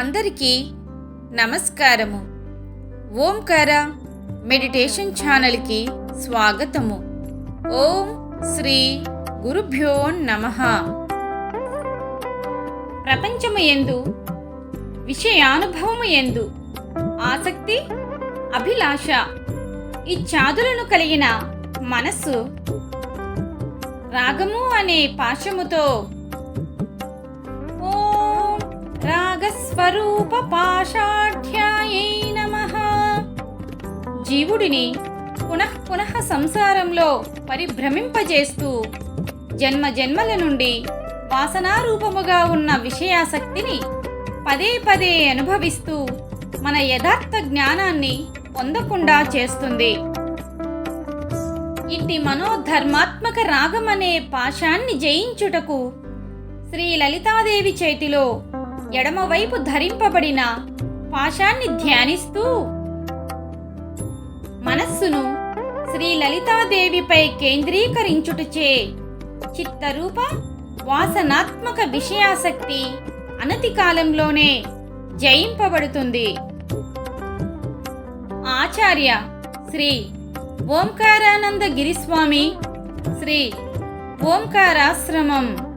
అందరికీ నమస్కారము. ఓంకార మెడిటేషన్ ఛానల్కి స్వాగతము. ఓం శ్రీ గురుభ్యో నమ. ప్రపంచము ఎందు విషయానుభవము ఎందు ఆసక్తి అభిలాష ఈ చాదులను కలిగిన మనస్సు రాగము అనే పాశముతో స్వరూప పాషాఢ్యాయై నమః జీవుడిని పునః పునః సంసారంలో పరిభ్రమింపజేస్తూ జన్మ జన్మల నుండి వాసనారూపముగా ఉన్న విషయాసక్తిని పదే పదే అనుభవిస్తూ మన యథార్థ జ్ఞానాన్ని పొందకుండా చేస్తుంది. ఇట్టి మనోధర్మాత్మక రాగమనే పాశాన్ని జయించుటకు శ్రీ లలితాదేవి చేతిలో ఎడమవైపు ధరింపబడిన పాశాన్ని ధ్యానిస్తూ మనస్సును శ్రీ లలితాదేవిపై కేంద్రీకరించుటచే చిత్తరూప వాసనాత్మక విషయాసక్తి అనతి కాలంలోనే జయింపబడుతుంది. ఆచార్య శ్రీ ఓంకారానంద గిరిస్వామి శ్రీ ఓంకారాశ్రమం.